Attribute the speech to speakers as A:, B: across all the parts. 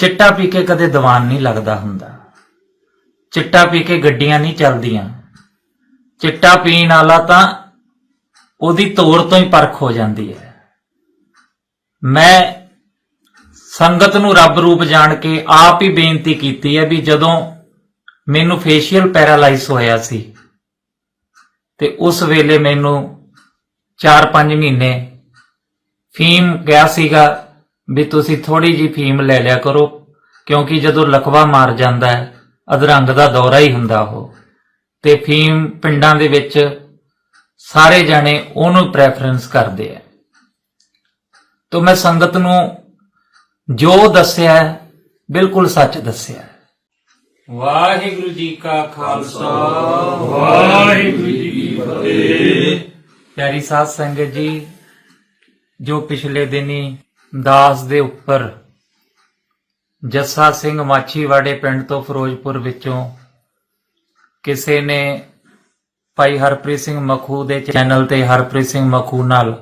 A: ਚਿੱਟਾ ਪੀ ਕੇ ਕਦੇ ਦੀਵਾਨ ਨਹੀਂ ਲੱਗਦਾ ਹੁੰਦਾ। ਚਿੱਟਾ ਪੀ ਕੇ ਗੱਡੀਆਂ ਨਹੀਂ ਚੱਲਦੀਆਂ। ਚਿੱਟਾ ਪੀਣ ਵਾਲਾ ਤਾਂ ਉਹਦੀ ਤੋਰ ਤੋਂ ਹੀ ਪਰਖ ਹੋ ਜਾਂਦੀ ਹੈ। ਮੈਂ ਸੰਗਤ ਨੂੰ ਰੱਬ ਰੂਪ ਜਾਣ ਕੇ ਆਪ ਹੀ ਬੇਨਤੀ ਕੀਤੀ ਹੈ ਵੀ ਜਦੋਂ ਮੈਨੂੰ ਫੇਸ਼ੀਅਲ ਪੈਰਾਲਾਈਜ਼ ਹੋਇਆ ਸੀ ਤੇ ਉਸ ਵੇਲੇ ਮੈਨੂੰ 4-5 ਮਹੀਨੇ ਫੀਮ ਗਿਆ ਸੀਗਾ ਵੀ ਤੁਸੀਂ ਥੋੜੀ ਜੀ ਫੀਮ ਲੈ ਲਿਆ ਕਰੋ ਕਿਉਂਕਿ ਜਦੋਂ ਲਕਵਾ ਮਾਰ ਜਾਂਦਾ ਹੈ ਅਧਰੰਗ ਦਾ ਦੌਰਾ ਹੀ ਹੁੰਦਾ ਉਹ। ਤੇ ਫੀਮ ਪਿੰਡਾਂ ਦੇ ਵਿੱਚ ਸਾਰੇ ਜਾਣੇ ਉਹਨੂੰ ਪ੍ਰੈਫਰੈਂਸ ਕਰਦੇ ਆ। ਤੋਂ ਮੈਂ ਸੰਗਤ ਨੂੰ ਜੋ ਦੱਸਿਆ ਹੈ, ਬਿਲਕੁਲ ਸੱਚ ਦੱਸਿਆ ਹੈ। ਵਾਹਿਗੁਰੂ ਜੀ ਕਾ ਖਾਲਸਾ। ਵਾਹਿਗੁਰੂ ਜੀ ਕੀ ਫਤਿਹ। ਪਿਆਰੀ ਸਾਧ ਸੰਗਤ ਜੀ ਜੋ ਪਿਛਲੇ ਦਿਨੀ ਦਾਸ ਦੇ ਉੱਪਰ। ਜੱਸਾ ਸਿੰਘ ਮਾਛੀਵਾੜੇ ਪਿੰਡ ਤੋਂ ਫਿਰੋਜ਼ਪੁਰ ਵਿੱਚੋਂ ਕਿਸੇ ਨੇ ਭਾਈ ਹਰਪ੍ਰੀਤ ਸਿੰਘ ਮਖੂ ਦੇ ਚੈਨਲ ਤੇ ਹਰਪ੍ਰੀਤ ਸਿੰਘ ਮਖੂ ਨਾਲ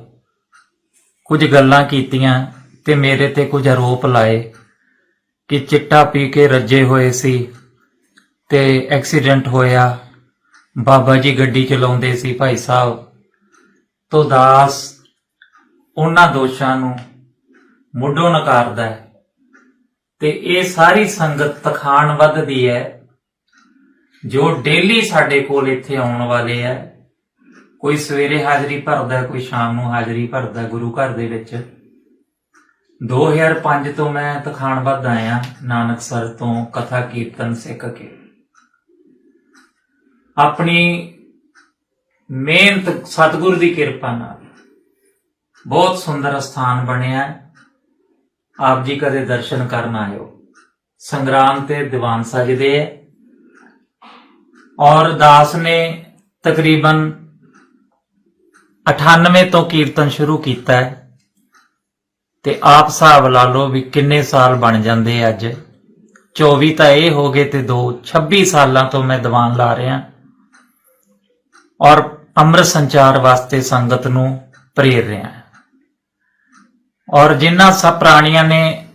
A: ਕੁਝ ਗੱਲਾਂ ਕੀਤੀਆਂ ਤੇ ਮੇਰੇ ਤੇ ਕੁਝ ਆਰੋਪ ਲਾਏ ਕਿ ਚਿੱਟਾ ਪੀ ਕੇ ਰੱਜੇ ਹੋਏ ਸੀ ਤੇ ਐਕਸੀਡੈਂਟ ਹੋਇਆ। ਬਾਬਾ ਜੀ ਗੱਡੀ ਚਲਾਉਂਦੇ ਸੀ ਭਾਈ ਸਾਹਿਬ। ਤੋਂ ਦਾਸ, ਉਹਨਾਂ ਦੋਸ਼ਾਂ ਨੂੰ ਮੁੱਢੋਂ ਨਕਾਰਦਾ ਹੈ। ਤੇ ਇਹ ਸਾਰੀ ਸੰਗਤ ਤਖਾਣ ਵੱਧਦੀ ਹੈ। ਜੋ ਡੇਲੀ ਸਾਡੇ ਕੋਲ ਇੱਥੇ ਆਉਣ ਵਾਲੇ ਹੈ, ਕੋਈ ਸਵੇਰੇ ਹਾਜ਼ਰੀ ਭਰਦਾ, ਕੋਈ ਸ਼ਾਮ ਨੂੰ ਹਾਜ਼ਰੀ ਭਰਦਾ ਗੁਰੂ ਘਰ ਦੇ ਵਿੱਚ। 2005 ਤੋਂ ਮੈਂ ਤਖਾਣ ਵੱਧ ਆਇਆ, ਨਾਨਕਸਰ ਤੋਂ ਕਥਾ ਕੀਰਤਨ ਸਿੱਖ ਕੇ। ਆਪਣੀ ਮਿਹਨਤ ਸਤਿਗੁਰ ਦੀ ਕਿਰਪਾ ਨਾਲ ਬਹੁਤ ਸੁੰਦਰ ਸਥਾਨ ਬਣਿਆ ਹੈ। ਆਪ ਜੀ ਕਦੇ ਦਰਸ਼ਨ ਕਰਨ ਆਇਓ। ਸੰਗਰਾਮ ਤੇ ਦੀਵਾਨ ਸਜਦੇ ਹੈ ਔਰ ਦਾਸ ਨੇ ਤਕਰੀਬਨ 98 ਤੋਂ ਕੀਰਤਨ ਸ਼ੁਰੂ ਕੀਤਾ ਹੈ। ਤੇ ਆਪ ਹਿਸਾਬ ਲਾ ਲਓ ਵੀ ਕਿੰਨੇ ਸਾਲ ਬਣ ਜਾਂਦੇ ਅੱਜ। 24 ਤਾਂ ਇਹ ਹੋ ਗਏ ਤੇ 2 26 ਸਾਲਾਂ ਤੋਂ ਮੈਂ ਦੀਵਾਨ ਲਾ ਰਿਹਾ। ਔਰ ਅੰਮ੍ਰਿਤ ਸੰਚਾਰ ਵਾਸਤੇ ਸੰਗਤ ਨੂੰ ਪ੍ਰੇਰ ਰਿਹਾ ਔਰ ਜਿਨ੍ਹਾਂ ਸਭ ਪ੍ਰਾਣੀਆਂ ਨੇ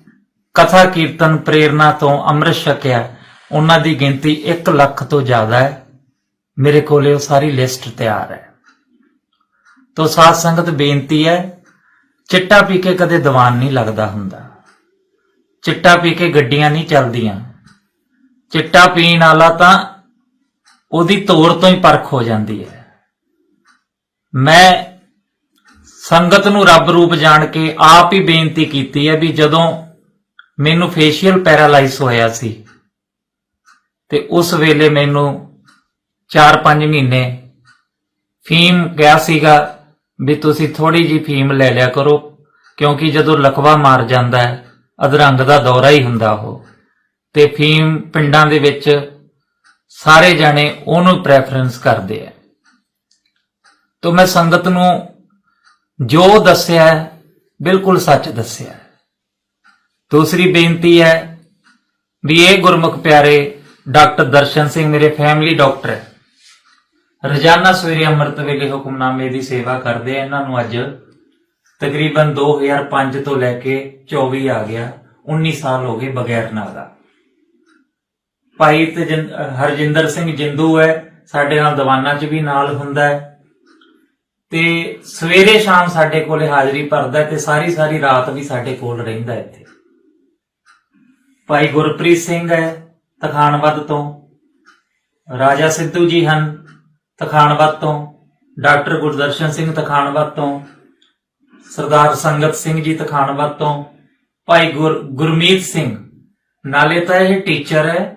A: ਕਥਾ ਕੀਰਤਨ ਪ੍ਰੇਰਣਾ ਤੋਂ ਅੰਮ੍ਰਿਤ ਛਕਿਆ, ਉਹਨਾਂ ਦੀ ਗਿਣਤੀ 1 ਲੱਖ ਤੋਂ ਜ਼ਿਆਦਾ ਹੈ। ਮੇਰੇ ਕੋਲੇ ਉਹ ਸਾਰੀ ਲਿਸਟ ਤਿਆਰ ਹੈ। ਤੋ ਸਾਧ ਸੰਗਤ, ਬੇਨਤੀ ਹੈ, ਚਿੱਟਾ ਪੀ ਕੇ ਕਦੇ ਦੀਵਾਨ ਨਹੀਂ ਲੱਗਦਾ ਹੁੰਦਾ। ਚਿੱਟਾ ਪੀ ਕੇ ਗੱਡੀਆਂ ਨਹੀਂ ਚੱਲਦੀਆਂ। ਚਿੱਟਾ ਪੀਣ ਵਾਲਾ ਤਾਂ ਉਹਦੀ ਤੋਰ ਤੋਂ ਹੀ ਪਰਖ ਹੋ ਜਾਂਦੀ ਹੈ। ਮੈਂ ਸੰਗਤ ਨੂੰ ਰੱਬ ਰੂਪ ਜਾਣ ਕੇ ਆਪ ਹੀ ਬੇਨਤੀ ਕੀਤੀ ਹੈ ਵੀ ਜਦੋਂ ਮੈਨੂੰ ਫੇਸ਼ੀਅਲ ਪੈਰਾਲਾਈਜ਼ ਹੋਇਆ ਸੀ ਤੇ ਉਸ ਵੇਲੇ ਮੈਨੂੰ 4-5 ਮਹੀਨੇ ਫੀਮ ਗਿਆ ਸੀਗਾ ਵੀ ਤੁਸੀਂ ਥੋੜੀ ਜੀ ਫੀਮ ਲੈ ਲਿਆ ਕਰੋ, ਕਿਉਂਕਿ ਜਦੋਂ ਲਕਵਾ ਮਾਰ ਜਾਂਦਾ ਹੈ, ਅਧਰੰਗ ਦਾ ਦੌਰਾ ਹੀ ਹੁੰਦਾ ਉਹ। ਤੇ ਫੀਮ ਪਿੰਡਾਂ ਦੇ ਵਿੱਚ ਸਾਰੇ ਜਾਣੇ ਉਹਨੂੰ ਪ੍ਰੈਫਰੈਂਸ ਕਰਦੇ ਆ। ਤੋਂ ਮੈਂ ਸੰਗਤ ਨੂੰ ਜੋ ਦੱਸਿਆ ਬਿਲਕੁਲ ਸੱਚ ਦੱਸਿਆ ਦੂਸਰੀ ਬੇਨਤੀ ਹੈ ਵੀ ਇਹ ਗੁਰਮੁਖ ਪਿਆਰੇ ਡਾਕਟਰ ਦਰਸ਼ਨ ਸਿੰਘ ਮੇਰੇ ਫੈਮਿਲੀ ਡਾਕਟਰ ਹੈ। ਰੋਜ਼ਾਨਾ ਸਵੇਰੇ ਅੰਮ੍ਰਿਤ ਵੇਲੇ ਹੁਕਮਨਾਮੇ ਦੀ ਸੇਵਾ ਕਰਦੇ ਆ, ਇਹਨਾਂ ਨੂੰ ਅੱਜ ਤਕਰੀਬਨ 2005 ਤੋਂ ਲੈ ਕੇ 24 ਆ ਗਿਆ 19 ਸਾਲ ਹੋ ਗਏ ਬਗੈਰ ਨਾਗਾ ਭਾਈ ਤਜਿੰ- ਹਰਜਿੰਦਰ ਸਿੰਘ ਜਿੰਦੂ ਹੈ, ਸਾਡੇ ਨਾਲ ਦੀਵਾਨਾਂ 'ਚ ਵੀ ਨਾਲ ਹੁੰਦਾ ਹੈ। ਤੇ ਸਵੇਰੇ ਸ਼ਾਮ ਸਾਡੇ ਕੋਲੇ ਹਾਜ਼ਰੀ ਭਰਦਾ ਤੇ ਸਾਰੀ ਸਾਰੀ ਰਾਤ ਵੀ ਸਾਡੇ ਕੋਲ ਰਹਿੰਦਾ ਇੱਥੇ। ਭਾਈ ਗੁਰਪ੍ਰੀਤ ਸਿੰਘ ਹੈ ਤਖਾਣਵੱਦ ਤੋਂ। ਰਾਜਾ ਸਿੱਧੂ ਜੀ ਹਨ ਤਖਾਣਵੱਦ ਤੋਂ। ਡਾਕਟਰ ਗੁਰਦਰਸ਼ਨ ਸਿੰਘ ਤਖਾਣਵੱਦ ਤੋਂ। ਸਰਦਾਰ ਸੰਗਤ ਸਿੰਘ ਜੀ ਤਖਾਣਵੱਦ ਤੋਂ। ਭਾਈ ਗੁਰ, ਗੁਰਮੀਤ ਸਿੰਘ। ਨਾਲੇ ਤਾਂ ਇਹ ਟੀਚਰ ਹੈ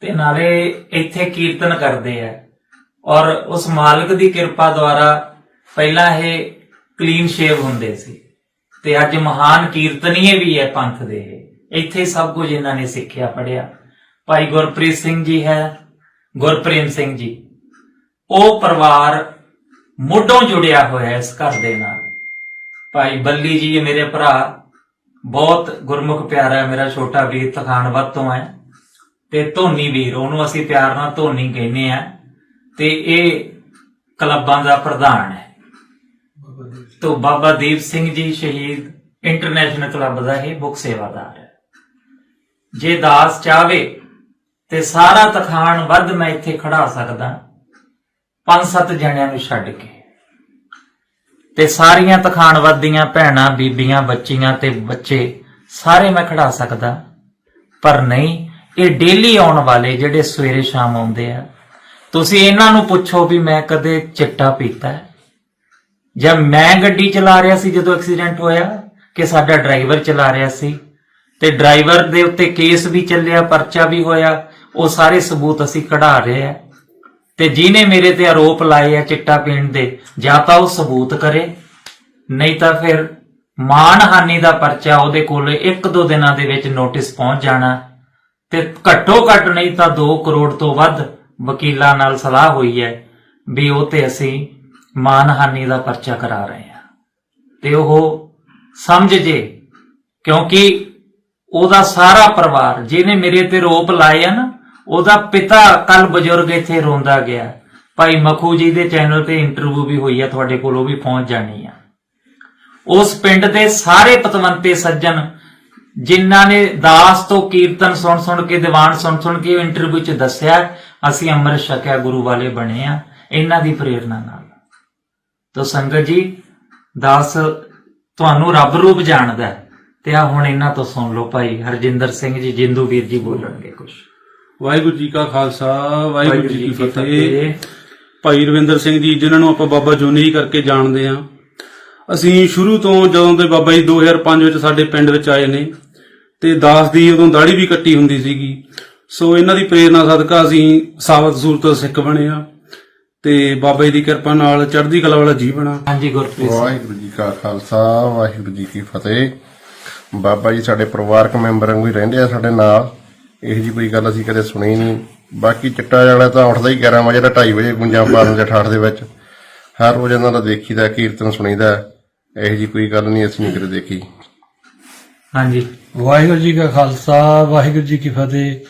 A: ਤੇ ਨਾਲੇ ਇੱਥੇ ਕੀਰਤਨ ਕਰਦੇ ਆ ਔਰ ਉਸ ਮਾਲਕ ਦੀ ਕਿਰਪਾ ਦੁਆਰਾ ਪਹਿਲਾਂ ਇਹ ਕਲੀਨ ਸ਼ੇਵ ਹੁੰਦੇ ਸੀ। ਤੇ ਅੱਜ ਮਹਾਨ ਕੀਰਤਨੀਏ ਵੀ ਹੈ ਪੰਥ ਦੇ ਇਹ। ਇੱਥੇ ਸਭ ਕੁਝ ਇਹਨਾਂ ਨੇ ਸਿੱਖਿਆ ਪੜਿਆ ਭਾਈ ਗੁਰਪ੍ਰੀਤ ਸਿੰਘ ਜੀ ਹੈ, ਗੁਰਪ੍ਰੇਮ ਸਿੰਘ ਜੀ। ਉਹ ਪਰਿਵਾਰ ਮੁੱਢੋਂ ਜੁੜਿਆ ਹੋਇਆ ਹੈ ਇਸ ਘਰ ਦੇ ਨਾਲ। ਭਾਈ ਬੱਲੀ ਜੀ ਮੇਰੇ ਭਰਾ, ਬਹੁਤ ਗੁਰਮੁਖ ਪਿਆਰਾ ਮੇਰਾ ਛੋਟਾ ਵੀਰ ਤਖਾਣਵਤ ਤੋਂ ਹੈ। ਤੇ ਧੋਨੀ ਵੀਰ, ਉਹਨੂੰ ਅਸੀਂ ਪਿਆਰ ਨਾਲ ਧੋਨੀ ਕਹਿੰਦੇ ਆ ਤੇ ਇਹ ਕਲੱਬਾਂ ਦਾ ਪ੍ਰਧਾਨ ਹੈ। ਤੋਂ ਬਾਬਾ ਦੀਪ ਸਿੰਘ ਜੀ ਸ਼ਹੀਦ ਇੰਟਰਨੈਸ਼ਨਲ ਕਲੱਬ ਦਾ ਇਹ ਬੁੱਕ ਸੇਵਾਦਾਰ ਹੈ। ਜੇ ਦਾਸ ਚਾਵੇ ਤੇ ਸਾਰਾ ਤਖਾਣ ਵੱਧ ਮੈਂ ਇੱਥੇ ਖੜਾ ਸਕਦਾ, ਪੰਜ ਸੱਤ ਜਣਿਆਂ ਨੂੰ ਛੱਡ ਕੇ। ਤੇ ਸਾਰੀਆਂ ਤਖਾਣ ਵੱਧਦੀਆਂ ਭੈਣਾਂ, ਬੀਬੀਆਂ, ਬੱਚੀਆਂ ਤੇ ਬੱਚੇ ਸਾਰੇ ਮੈਂ ਖੜਾ ਸਕਦਾ, ਪਰ ਨਹੀਂ, ਇਹ ਡੇਲੀ ਆਉਣ ਵਾਲੇ ਜਿਹੜੇ ਸਵੇਰੇ ਸ਼ਾਮ ਆਉਂਦੇ ਆ, ਤੁਸੀਂ ਇਹਨਾਂ ਨੂੰ ਪੁੱਛੋ ਵੀ ਮੈਂ ਕਦੇ ਚਿੱਟਾ ਪੀਤਾ ਹੈ। ਜਾਂ ਮੈਂ ਗੱਡੀ ਚਲਾ ਰਿਹਾ ਸੀ ਜਦੋਂ ਐਕਸੀਡੈਂਟ ਹੋਇਆ ਕਿ ਸਾਡਾ ਡਰਾਈਵਰ ਚਲਾ ਰਿਹਾ ਸੀ ਤੇ ਡਰਾਈਵਰ ਦੇ ਉੱਤੇ ਕੇਸ ਵੀ ਚੱਲਿਆ, ਪਰਚਾ ਵੀ ਹੋਇਆ, ਉਹ ਸਾਰੇ ਸਬੂਤ ਅਸੀਂ ਕਢਾ ਰਹੇ ਆ ਤੇ ਜਿਹਨੇ ਮੇਰੇ ਤੇ ਆਰੋਪ ਲਾਏ ਆ ਚਿੱਟਾ ਪੀਣ ਦੇ, ਜਾਂ ਤਾਂ ਉਹ ਸਬੂਤ ਕਰੇ, ਨਹੀਂ ਤਾਂ ਫਿਰ ਮਾਨਹਾਨੀ ਦਾ ਪਰਚਾ ਉਹਦੇ ਕੋਲ ਇੱਕ ਦੋ ਦਿਨਾਂ ਦੇ ਵਿੱਚ ਨੋਟਿਸ ਪਹੁੰਚ ਜਾਣਾ ਤੇ ਘੱਟੋ ਘੱਟ ਨਹੀਂ ਤਾਂ 2 ਕਰੋੜ ਤੋਂ ਵੱਧ ਵਕੀਲਾਂ ਨਾਲ ਸਲਾਹ ਹੋਈ ਹੈ ਵੀ ਉਹ ਤੇ ਅਸੀਂ ਮਾਨਹਾਨੀ ਦਾ ਪਰਚਾ ਕਰਾ ਰਹੇ ਹਾਂ। ਤੇ ਉਹ ਸਮਝ ਜੇ, ਕਿਉਂਕਿ ਉਹਦਾ ਸਾਰਾ ਪਰਿਵਾਰ, ਜਿਹਨੇ ਮੇਰੇ ਤੇ ਰੋਪ ਲਾਏ ਆ ਨਾ ਉਹਦਾ ਪਿਤਾ ਕੱਲ ਬਜ਼ੁਰਗ ਇੱਥੇ ਰੋਂਦਾ ਗਿਆ। ਭਾਈ ਮਖੂ ਜੀ ਦੇ ਚੈਨਲ ਤੇ ਇੰਟਰਵਿਊ ਵੀ ਹੋਈ ਆ, ਤੁਹਾਡੇ ਕੋਲ ਉਹ ਵੀ ਪਹੁੰਚ ਜਾਣੀ ਆ। ਉਸ ਪਿੰਡ ਦੇ ਸਾਰੇ ਪਤਵੰਤੇ ਸੱਜਣ, ਜਿਨ੍ਹਾਂ ਨੇ ਦਾਸ ਤੋਂ ਕੀਰਤਨ ਸੁਣ ਸੁਣ ਕੇ, ਦੀਵਾਨ ਸੁਣ ਸੁਣ ਕੇ ਇੰਟਰਵਿਊ 'ਚ ਦੱਸਿਆ, ਅਸੀਂ ਅੰਮ੍ਰਿਤ ਛਕਿਆ, ਗੁਰੂ ਵਾਲੇ ਬਣੇ ਆ, ਇਹਨਾਂ ਦੀ ਪ੍ਰੇਰਣਾ ਨਾਲ। ਤੋ ਸੰਗਤ ਜੀ ਦਾਸ ਤੁਹਾਨੂੰ ਰੱਬ ਰੂਪ ਜਾਣਦਾ। ਤੇ ਆ ਹੁਣ ਇਹਨਾਂ ਤੋਂ ਸੁਣ ਲਓ ਭਾਈ ਹਰਜਿੰਦਰ ਸਿੰਘ ਜੀ ਜਿੰਦੂ ਵੀਰ ਜੀ ਬੋਲਣਗੇ ਕੁਝ
B: ਵਾਹਿਗੁਰੂ ਜੀ ਕਾ ਖਾਲਸਾ ਵਾਹਿਗੁਰੂ ਜੀ ਕੀ ਫਤਿਹ। ਭਾਈ ਰਵਿੰਦਰ ਸਿੰਘ ਜੀ ਜਿਨ੍ਹਾਂ ਨੂੰ ਆਪਾਂ ਬਾਬਾ ਜੋਨੀ ਕਰਕੇ ਜਾਣਦੇ ਆ ਅਸੀਂ ਸ਼ੁਰੂ ਤੋਂ ਜਦੋਂ ਦੇ ਬਾਬਾ ਜੀ 2005 ਵਿੱਚ ਸਾਡੇ ਪਿੰਡ ਵਿੱਚ ਆਏ ਨੇ ਤੇ ਦਾਸ ਦੀ ਉਦੋਂ ਦਾੜੀ ਵੀ ਕੱਟੀ ਹੁੰਦੀ ਸੀਗੀ। ਸੋ ਇਹਨਾਂ ਦੀ ਪ੍ਰੇਰਣਾ ਸਦਕਾ ਅਸੀਂ ਸਾਬਤ ਸੂਰਤ ਸਿੱਖ ਬਣੇ ਆ ਤੇ ਬਾਬਾ ਜੀ ਦੀ ਕਿਰਪਾ ਨਾਲ ਚੜ੍ਹਦੀ ਕਲਾ ਵਾਲਾ ਜੀਵਨ ਆ
A: ਹਾਂਜੀ ਗੁਰਪ੍ਰੀਤ ਸਿੰਘ।
C: ਵਾਹਿਗੁਰੂ ਜੀ ਕਾ ਖਾਲਸਾ ਵਾਹਿਗੁਰੂ ਜੀ ਕੀ ਫਤਿਹ। ਬਾਬਾ ਜੀ ਸਾਡੇ ਪਰਿਵਾਰਕ ਮੈਂਬਰ ਵਾਂਗੂ ਹੀ ਰਹਿੰਦੇ ਆ ਸਾਡੇ ਨਾਲ। ਇਹੋ ਜੀ ਕੋਈ ਗੱਲ ਅਸੀਂ ਕਦੇ ਸੁਣੀ ਨਹੀਂ। ਬਾਕੀ ਚਿੱਟਾ ਵਾਲਾ ਤਾਂ ਉੱਠਦਾ ਹੀ 11 ਵਜੇ ਦਾ 2:30 ਵਜੇ ਗੁੰਜਾਂ ਪਾਰਨ ਦੇ ਠਾਠ ਦੇ ਵਿੱਚ। ਹਰ ਰੋਜ਼ ਇਹਨਾਂ ਦਾ ਦੇਖੀਦਾ ਕੀਰਤਨ ਸੁਣੀਦਾ। ਇਹੋ ਜੀ ਕੋਈ ਗੱਲ ਨਹੀਂ ਅਸੀਂ ਨਹੀਂ ਕਦੇ ਦੇਖੀ।
A: ਹਾਂਜੀ।
D: ਵਾਹਿਗੁਰੂ ਜੀ ਕਾ ਖਾਲਸਾ ਵਾਹਿਗੁਰੂ ਜੀ ਕੀ ਫਤਿਹ।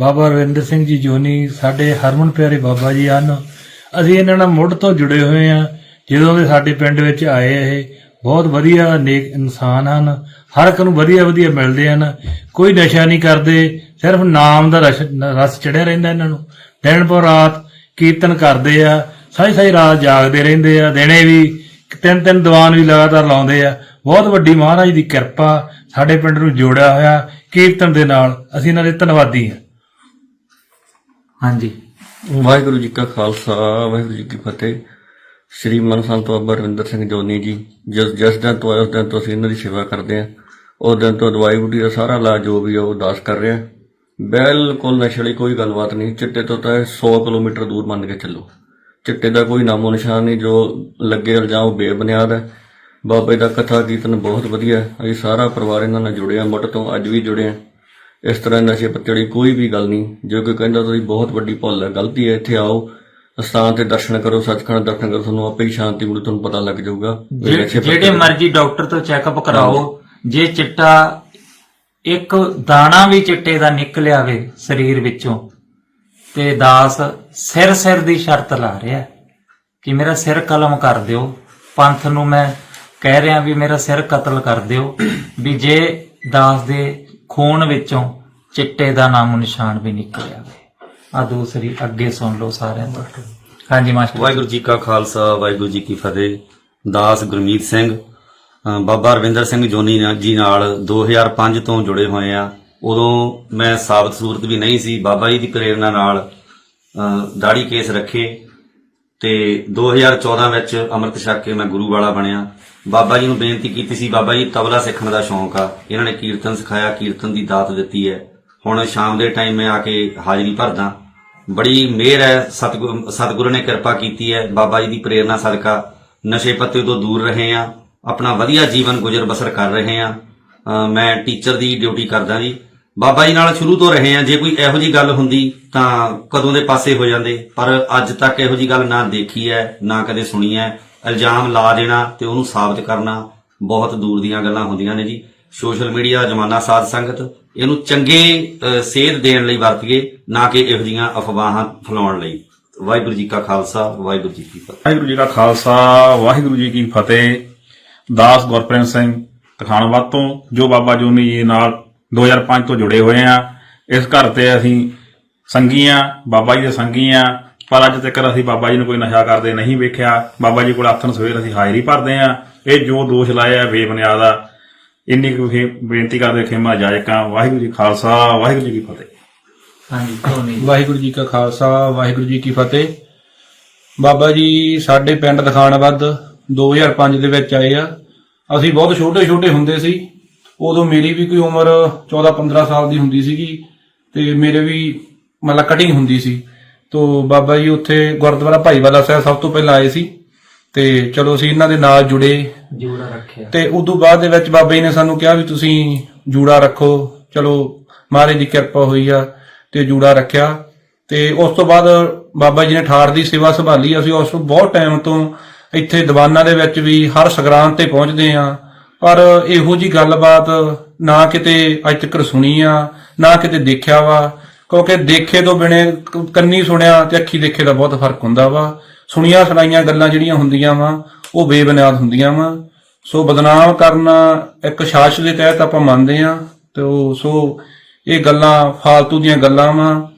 D: ਬਾਬਾ ਰਵਿੰਦਰ ਸਿੰਘ ਜੀ ਜੋਨੀ ਸਾਡੇ ਹਰਮਨ ਪਿਆਰੇ ਬਾਬਾ ਜੀ ਹਨ। ਅਸੀਂ ਇਹਨਾਂ ਨਾਲ ਮੁੱਢ ਤੋਂ ਜੁੜੇ ਹੋਏ ਆ ਜਦੋਂ ਦੇ ਸਾਡੇ ਪਿੰਡ ਵਿੱਚ ਆਏ ਇਹ, ਬਹੁਤ ਵਧੀਆ ਨੇਕ ਇਨਸਾਨ ਹਨ। ਹਰ ਇੱਕ ਨੂੰ ਵਧੀਆ ਵਧੀਆ ਮਿਲਦੇ ਹਨ। ਕੋਈ ਨਸ਼ਾ ਨਹੀਂ ਕਰਦੇ, ਸਿਰਫ ਨਾਮ ਦਾ ਰਸ ਚੜਿਆ ਰਹਿੰਦਾ ਇਹਨਾਂ ਨੂੰ। ਦਿਨ ਪਰ ਰਾਤ ਕੀਰਤਨ ਕਰਦੇ ਆ ਸਾਰੀ ਸਾਰੀ ਰਾਤ ਜਾਗਦੇ ਰਹਿੰਦੇ ਆ। ਦਿਨੇ ਵੀ ਤਿੰਨ ਤਿੰਨ ਦੀਵਾਨ ਵੀ ਲਗਾਤਾਰ ਲਾਉਂਦੇ ਆ। ਬਹੁਤ ਵੱਡੀ ਮਹਾਰਾਜ ਦੀ ਕਿਰਪਾ ਸਾਡੇ ਪਿੰਡ ਨੂੰ ਜੋੜਿਆ ਹੋਇਆ ਕੀਰਤਨ ਦੇ ਨਾਲ। ਅਸੀਂ ਇਹਨਾਂ ਦੇ ਧੰਨਵਾਦੀ ਹਾਂ।
A: ਹਾਂਜੀ।
E: ਵਾਹਿਗੁਰੂ ਜੀ ਕਾ ਖਾਲਸਾ, ਵਾਹਿਗੁਰੂ ਜੀ ਕੀ ਫਤਿਹ। ਸ਼੍ਰੀ ਮਨ ਸੰਤ ਬਾਬਾ ਰਵਿੰਦਰ ਸਿੰਘ ਜੋਨੀ ਜੀ, ਜਿਸ ਜਿਸ ਦਿਨ ਤੋਂ ਉਸ ਦਿਨ ਤੋਂ ਅਸੀਂ ਇਹਨਾਂ ਦੀ ਸੇਵਾ ਕਰਦੇ ਹਾਂ। ਉਸ ਦਿਨ ਤੋਂ ਦਵਾਈ ਬੂਟੀ ਦਾ ਸਾਰਾ ਇਲਾਜ ਜੋ ਵੀ ਆ, ਉਹ ਦਾਸ ਕਰ ਰਿਹਾ। ਬਿਲਕੁਲ ਨਸ਼ੇ ਵਾਲੀ ਕੋਈ ਗੱਲਬਾਤ ਨਹੀਂ। ਚਿੱਟੇ ਤੋਂ ਤਾਂ 100 ਕਿਲੋਮੀਟਰ ਦੂਰ ਮੰਨ ਕੇ ਚੱਲੋ। ਚਿੱਟੇ ਦਾ ਕੋਈ ਨਾਮੋ ਨਿਸ਼ਾਨ ਨਹੀਂ, ਜੋ ਲੱਗੇ ਇਲਜ਼ਾਮ ਉਹ ਬੇਬੁਨਿਆਦ ਹੈ। ਬਾਬੇ ਦਾ ਕਥਾ ਕੀਰਤਨ ਬਹੁਤ ਵਧੀਆ ਹੈ। ਅਸੀਂ ਸਾਰਾ ਪਰਿਵਾਰ ਇਹਨਾਂ ਨਾਲ ਜੁੜਿਆ, ਮੁੱਢ ਤੋਂ ਅੱਜ ਵੀ ਜੁੜੇ ਹਾਂ। ਇਸ ਤਰ੍ਹਾਂ ਨਸ਼ੇ ਪੱਤੇ ਵਾਲੀ ਕੋਈ ਵੀ ਗੱਲ ਨਹੀਂ। ਜੇ ਕੋਈ ਕਹਿੰਦਾ ਤੁਸੀਂ ਬਹੁਤ ਵੱਡੀ ਭੁੱਲ ਹੈ ਗਲਤੀ ਹੈ ਇੱਥੇ ਆਓ ਅਸਥਾਨ ਤੇ ਦਰਸ਼ਨ ਕਰੋ ਸੱਚਖੰਡ ਦਰਸ਼ਨ ਕਰੋ ਤੁਹਾਨੂੰ ਆਪੇ ਹੀ ਸ਼ਾਂਤੀ ਮਿਲੂ ਤੁਹਾਨੂੰ ਪਤਾ ਲੱਗ ਜਾਊਗਾ।
A: ਜਿਹੜੇ ਮਰਜ਼ੀ ਡਾਕਟਰ ਤੋਂ ਚੈੱਕਅਪ ਕਰਾਓ ਜੇ ਚਿੱਟਾ ਇੱਕ ਦਾਣਾ ਵੀ ਚਿੱਟੇ ਦਾ ਨਿਕਲਿਆ ਵੇ ਸਰੀਰ ਵਿੱਚੋਂ ਤੇ ਦਾਸ ਸਿਰ ਸਿਰ ਦੀ ਸ਼ਰਤ ਲਾ ਰਿਹਾ ਕਿ ਮੇਰਾ ਸਿਰ ਕਲਮ ਕਰ ਦਿਓ। ਪੰਥ ਨੂੰ ਮੈਂ ਕਹਿ ਰਿਹਾ ਵੀ ਮੇਰਾ ਸਿਰ ਕਤਲ ਕਰ ਦਿਓ। ਵੀ ਜੇ ਦਾਸ ਦੇ ਖੂਨ ਵਿੱਚੋਂ ਚਿੱਟੇ ਦਾ ਨਾਮ ਨਿਸ਼ਾਨ ਵੀ ਨਿਕਲਿਆ ਆ ਦੂਸਰੀ ਅੱਗੇ ਸੁਣ ਲਓ ਸਾਰਿਆਂ ਤੋਂ। ਹਾਂਜੀ ਮਾਸਟਰ
F: ਵਾਹਿਗੁਰੂ ਜੀ ਕਾ ਖਾਲਸਾ ਵਾਹਿਗੁਰੂ ਜੀ ਕੀ ਫਤਿਹ। ਦਾਸ ਗੁਰਮੀਤ ਸਿੰਘ ਬਾਬਾ ਰਵਿੰਦਰ ਸਿੰਘ ਜੋਨੀ ਜੀ ਨਾਲ 2005 ਤੋਂ ਜੁੜੇ ਹੋਏ ਆ। ਉਦੋਂ ਮੈਂ ਸਾਬਤ ਸੂਰਤ ਵੀ ਨਹੀਂ ਸੀ ਬਾਬਾ ਜੀ ਦੀ ਪ੍ਰੇਰਣਾ ਨਾਲ ਅ, ਦਾੜੀ ਕੇਸ ਰੱਖੇ ਤੇ 2014 ਵਿੱਚ ਅੰਮ੍ਰਿਤ ਛਕ ਕੇ ਮੈਂ ਗੁਰੂ ਵਾਲਾ ਬਣਿਆ। ਬਾਬਾ ਜੀ ਨੂੰ ਬੇਨਤੀ ਕੀਤੀ ਸੀ, ਬਾਬਾ ਜੀ, ਤਬਲਾ ਸਿੱਖਣ ਦਾ ਸ਼ੌਂਕ ਆ। ਇਹਨਾਂ ਨੇ ਕੀਰਤਨ ਸਿਖਾਇਆ, ਕੀਰਤਨ ਦੀ ਦਾਤ ਦਿੱਤੀ ਹੈ। ਹੁਣ ਸ਼ਾਮ ਦੇ ਟਾਈਮ ਮੈਂ ਆ ਕੇ ਹਾਜ਼ਰੀ ਭਰਦਾ। ਬੜੀ ਮਿਹਰ ਹੈ, ਸਤਿਗੁਰ, ਸਤਿਗੁਰੂ ਨੇ ਕਿਰਪਾ ਕੀਤੀ ਹੈ। ਬਾਬਾ ਜੀ ਦੀ ਪ੍ਰੇਰਣਾ ਸਦਕਾ ਨਸ਼ੇ ਪੱਤੇ ਤੋਂ ਦੂਰ ਰਹੇ ਆ ਆਪਣਾ ਵਧੀਆ ਜੀਵਨ ਗੁਜ਼ਰ ਬਸਰ ਕਰ ਰਹੇ ਆ ਮੈਂ ਟੀਚਰ ਦੀ ਡਿਊਟੀ ਕਰਦਾ ਜੀ। ਬਾਬਾ ਜੀ ਨਾਲ ਸ਼ੁਰੂ ਤੋਂ ਰਹੇ ਆ ਜੇ ਕੋਈ ਇਹੋ ਜੀ ਗੱਲ ਹੁੰਦੀ ਤਾਂ ਕਦੋਂ ਦੇ ਪਾਸੇ ਹੋ ਜਾਂਦੇ। ਪਰ ਅੱਜ ਤੱਕ ਇਹੋ ਜੀ ਗੱਲ ਨਾ ਦੇਖੀ ਹੈ, ਨਾ ਕਦੇ ਸੁਣੀ ਹੈ। ਇਲਜ਼ਾਮ ਲਾ ਦੇਣਾ ਤੇ ਉਹਨੂੰ ਸਾਬਤ ਕਰਨਾ ਬਹੁਤ ਦੂਰ ਦੀਆਂ ਗੱਲਾਂ ਹੁੰਦੀਆਂ ਨੇ ਜੀ। ਸੋਸ਼ਲ ਮੀਡੀਆ, ਜ਼ਮਾਨਾ ਸਾਧ ਸੰਗਤ, ਇਹਨੂੰ ਚੰਗੇ ਸੇਧ ਦੇਣ ਲਈ ਵਰਤੀਏ ਨਾ ਕਿ ਇਹੋ ਜੀਆਂ ਅਫਵਾਹਾਂ ਫੈਲਾਉਣ ਲਈ। ਵਾਹਿਗੁਰੂ ਜੀ ਕਾ ਖਾਲਸਾ, ਵਾਹਿਗੁਰੂ ਜੀ ਕੀ ਫਤਿਹ।
G: ਵਾਹਿਗੁਰੂ ਜੀ ਕਾ ਖਾਲਸਾ, ਵਾਹਿਗੁਰੂ ਜੀ ਕੀ ਫਤਿਹ। ਦਾਸ ਗੁਰਪ੍ਰੀਤ ਸਿੰਘ ਤਖਾਣਵਾਦ ਤੋਂ, ਜੋ ਬਾਬਾ ਜੋਨੀ ਜੀ ਨਾਲ 2005 ਤੋਂ ਜੁੜੇ ਹੋਏ ਆ। ਇਸ ਘਰ ਤੇ ਅਸੀਂ ਸੰਗੀ ਆ ਬਾਬਾ ਜੀ ਦੇ ਸੰਗੀ ਆ ਪਰ ਅੱਜ ਤੱਕ ਅਸੀਂ ਬਾਬਾ ਜੀ ਨੂੰ ਕੋਈ ਨਸ਼ਾ ਕਰਦੇ ਨਹੀਂ ਵੇਖਿਆ। ਬਾਬਾ ਜੀ ਕੋਲ ਆਥਣ ਸਵੇਰ ਅਸੀਂ ਹਾਜ਼ਰੀ ਭਰਦੇ ਆ ਇਹ ਜੋ ਦੋਸ਼ ਲਾਏ ਆ ਬੇਬੁਨਿਆਦ ਆ ਇੰਨੀ ਕੁ ਖੇ- ਬੇਨਤੀ ਕਰਦੇ ਖੇਮਾ ਜਾਇਕਾਂ। ਵਾਹਿਗੁਰੂ ਜੀ ਖਾਲਸਾ ਵਾਹਿਗੁਰੂ ਜੀ ਕੀ ਫਤਿਹ।
A: ਹਾਂਜੀ ਧੋਨੀ ਜੀ।
B: ਵਾਹਿਗੁਰੂ ਜੀ ਕਾ ਖਾਲਸਾ ਵਾਹਿਗੁਰੂ ਜੀ ਕੀ ਫਤਿਹ। ਬਾਬਾ ਜੀ ਸਾਡੇ ਪਿੰਡ ਦਖਾਣਵੱਦ 2005 ਦੇ ਵਿੱਚ ਆਏ ਆ। ਅਸੀਂ ਬਹੁਤ ਛੋਟੇ ਛੋਟੇ ਹੁੰਦੇ ਸੀ। ਉਦੋਂ ਮੇਰੀ ਵੀ ਕੋਈ ਉਮਰ 14 15 ਸਾਲ ਦੀ ਹੁੰਦੀ ਸੀਗੀ ਤੇ ਮੇਰੇ ਵੀ ਮਤਲਬ ਕਟਿੰਗ ਹੁੰਦੀ ਸੀ। ਤੋਂ ਬਾਬਾ ਜੀ ਉੱਥੇ ਗੁਰਦੁਆਰਾ ਭਾਈਵਾਲਾ ਸਾਹਿਬ ਸਭ ਤੋਂ ਪਹਿਲਾਂ ਆਏ ਸੀ। ਤੇ ਚਲੋ ਅਸੀਂ ਇਹਨਾਂ ਦੇ ਨਾਲ ਜੁੜੇ।
A: ਜੂੜਾ ਰੱਖਿਆ।
B: ਤੇ ਉਦੋਂ ਬਾਅਦ ਦੇ ਵਿੱਚ ਬਾਬਾ ਜੀ ਨੇ ਸਾਨੂੰ ਕਿਹਾ ਵੀ ਤੁਸੀਂ ਜੂੜਾ ਰੱਖੋ। ਚਲੋ ਮਹਾਰਾਜ ਦੀ ਕਿਰਪਾ ਹੋਈ ਆ ਤੇ ਜੂੜਾ ਰੱਖਿਆ। ਤੇ ਉਸ ਤੋਂ ਬਾਅਦ ਬਾਬਾ ਜੀ ਨੇ ਠਾੜ ਦੀ ਸੇਵਾ ਸੰਭਾਲੀ। ਅਸੀਂ ਉਸ ਤੋਂ ਬਹੁਤ ਟਾਈਮ ਤੋਂ ਇੱਥੇ ਦੀਵਾਨਾਂ ਦੇ ਵਿੱਚ ਵੀ ਹਰ ਸੰਗਰਾਂਦ ਤੇ ਪਹੁੰਚਦੇ ਆ ਪਰ ਇਹੋ ਜੀ ਗੱਲਬਾਤ ਨਾ ਕਿਤੇ ਅੱਜ ਤੱਕ ਸੁਣੀ ਆ ਨਾ ਕਿਤੇ ਦੇਖਿਆ ਵਾ। ਕਿਉਂਕਿ ਦੇਖੇ ਤੋਂ ਬਿਨੇ ਕੰਨੀ ਸੁਣਿਆ ਤੇ ਅੱਖੀ ਦੇਖੇ ਦਾ ਬਹੁਤ ਫ਼ਰਕ ਹੁੰਦਾ ਵਾ। ਸੁਣੀਆਂ ਸੁਣਾਈਆਂ ਗੱਲਾਂ ਜਿਹੜੀਆਂ ਹੁੰਦੀਆਂ ਵਾ, ਉਹ ਬੇਬੁਨਿਆਦ ਹੁੰਦੀਆਂ ਵਾ। ਸੋ ਬਦਨਾਮ ਕਰਨਾ ਇੱਕ ਸ਼ਾਸਨ ਦੇ ਤਹਿਤ ਆਪਾਂ ਮੰਨਦੇ ਆ ਤੇ ਉਹ, ਸੋ ਇਹ ਗੱਲਾਂ ਫਾਲਤੂ ਦੀਆਂ ਗੱਲਾਂ ਵਾ।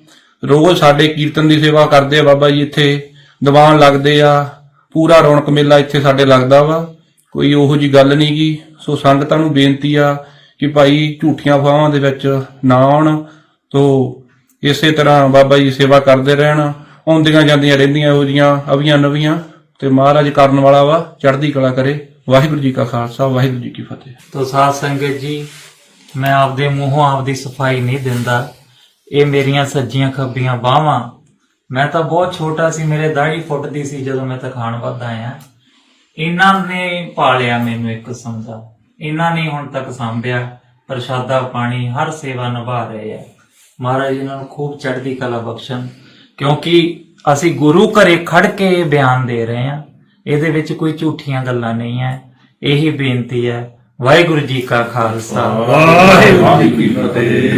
B: ਰੋਜ਼ ਸਾਡੇ ਕੀਰਤਨ ਦੀ ਸੇਵਾ ਕਰਦੇ ਆ ਬਾਬਾ ਜੀ ਇੱਥੇ, ਦੀਵਾਨ ਲੱਗਦੇ ਆ। ਪੂਰਾ ਰੌਣਕ ਮੇਲਾ ਇੱਥੇ ਸਾਡੇ ਲੱਗਦਾ ਵਾ। ਕੋਈ ਉਹੋ ਜੀ ਗੱਲ ਨਹੀਂ ਗੀ। ਸੋ ਸੰਗਤਾਂ ਨੂੰ ਬੇਨਤੀ ਆ ਕਿ ਭਾਈ ਝੂਠੀਆਂ ਫਾਵਾਂ ਦੇ ਵਿੱਚ ਨਾ ਆਉਣ। ਤੋ ਇਸੇ ਤਰ੍ਹਾਂ ਬਾਬਾ ਜੀ ਸੇਵਾ ਕਰਦੇ ਰਹਿਣ, ਆਉਂਦੀਆਂ ਜਾਂਦੀਆਂ ਰਹਿੰਦੀਆਂ ਇਹੋ ਜੀਆਂ, ਅਵੀਆਂ ਨਵੀਆਂ, ਤੇ ਮਹਾਰਾਜ ਕਰਨ ਵਾਲਾ ਵਾ, ਚੜ੍ਹਦੀ ਕਲਾ ਕਰੇ। ਵਾਹਿਗੁਰੂ ਜੀ ਕਾ ਖਾਲਸਾ, ਵਾਹਿਗੁਰੂ ਜੀ ਕੀ ਫਤਿਹ।
A: ਤੋ ਸਾਧ ਸੰਗਤ ਜੀ, ਮੈਂ ਆਪਦੇ ਮੂੰਹੋਂ ਆਪਦੀ ਸਫ਼ਾਈ ਨਹੀਂ ਦਿੰਦਾ। ਇਹ ਮੇਰੀਆਂ ਸੱਜੀਆਂ ਖੱਬੀਆਂ ਬਾਹਾਂ। ਮੈਂ ਤਾਂ ਬਹੁਤ ਛੋਟਾ ਸੀ, ਮੇਰੇ ਦਾੜੀ ਫੁੱਟਦੀ ਸੀ ਜਦੋਂ ਮੈਂ ਤਖਾਣ ਵੱਧ ਆਇਆ। ਇਹਨਾਂ ਨੇ ਪਾਲਿਆ ਮੈਨੂੰ ਇੱਕ ਕਿਸਮ ਦਾ ਇਹਨਾਂ ਨੇ ਹੁਣ ਤੱਕ ਸੰਭਿਆ, ਪ੍ਰਸ਼ਾਦਾ ਪਾਣੀ, ਹਰ ਸੇਵਾ ਨਿਭਾ ਰਹੇ ਆ। ਮਹਾਰਾਜ ਇਹਨਾਂ ਨੂੰ ਖੂਬ ਚੜ੍ਹਦੀ ਕਲਾ ਬਖਸ਼ਣ, ਕਿਉਂਕਿ ਅਸੀਂ ਗੁਰੂ ਘਰੇ ਖੜ ਕੇ ਇਹ ਬਿਆਨ ਦੇ ਰਹੇ ਹਾਂ, ਇਹਦੇ ਵਿੱਚ ਕੋਈ ਝੂਠੀਆਂ ਗੱਲਾਂ ਨਹੀਂ ਹੈ, ਇਹੀ ਬੇਨਤੀ ਹੈ, ਵਾਹਿਗੁਰੂ ਜੀ ਕਾ ਖਾਲਸਾ। ਵਾਹਿਗੁਰੂ ਜੀ ਕੀ ਫਤਿਹ।